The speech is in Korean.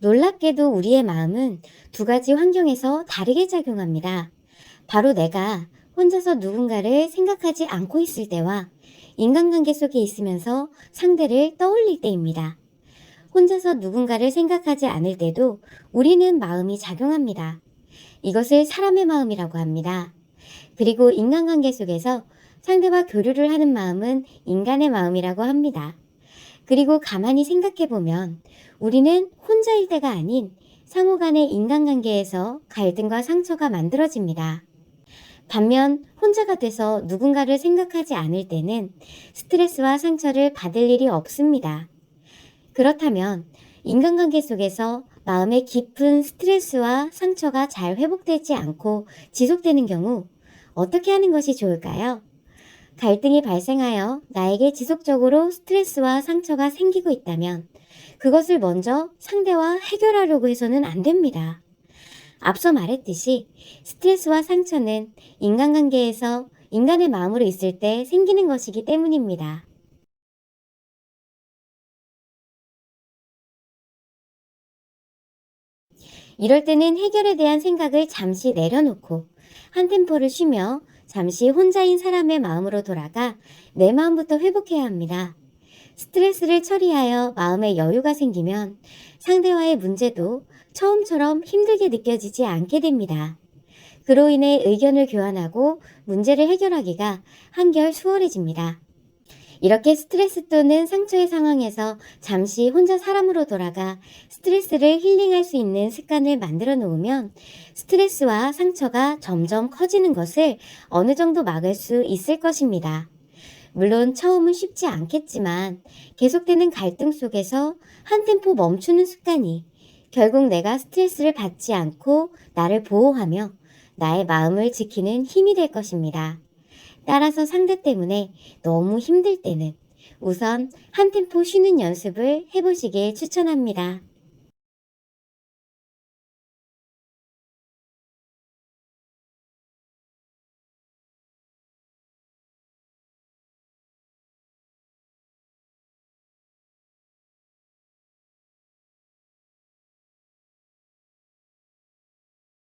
놀랍게도 우리의 마음은 두 가지 환경에서 다르게 작용합니다. 바로 내가 혼자서 누군가를 생각하지 않고 있을 때와 인간관계 속에 있으면서 상대를 떠올릴 때입니다. 혼자서 누군가를 생각하지 않을 때도 우리는 마음이 작용합니다. 이것을 사람의 마음이라고 합니다. 그리고 인간관계 속에서 상대와 교류를 하는 마음은 인간의 마음이라고 합니다. 그리고 가만히 생각해 보면 우리는 혼자일 때가 아닌 상호 간의 인간관계에서 갈등과 상처가 만들어집니다. 반면 혼자가 돼서 누군가를 생각하지 않을 때는 스트레스와 상처를 받을 일이 없습니다. 그렇다면 인간관계 속에서 마음의 깊은 스트레스와 상처가 잘 회복되지 않고 지속되는 경우 어떻게 하는 것이 좋을까요? 갈등이 발생하여 나에게 지속적으로 스트레스와 상처가 생기고 있다면 그것을 먼저 상대와 해결하려고 해서는 안 됩니다. 앞서 말했듯이 스트레스와 상처는 인간관계에서 인간의 마음으로 있을 때 생기는 것이기 때문입니다. 이럴 때는 해결에 대한 생각을 잠시 내려놓고 한 템포를 쉬며 잠시 혼자인 사람의 마음으로 돌아가 내 마음부터 회복해야 합니다. 스트레스를 처리하여 마음에 여유가 생기면 상대와의 문제도 처음처럼 힘들게 느껴지지 않게 됩니다. 그로 인해 의견을 교환하고 문제를 해결하기가 한결 수월해집니다. 이렇게 스트레스 또는 상처의 상황에서 잠시 혼자 사람으로 돌아가 스트레스를 힐링할 수 있는 습관을 만들어 놓으면 스트레스와 상처가 점점 커지는 것을 어느 정도 막을 수 있을 것입니다. 물론 처음은 쉽지 않겠지만 계속되는 갈등 속에서 한 템포 멈추는 습관이 결국 내가 스트레스를 받지 않고 나를 보호하며 나의 마음을 지키는 힘이 될 것입니다. 따라서 상대 때문에 너무 힘들 때는 우선 한 템포 쉬는 연습을 해보시길 추천합니다.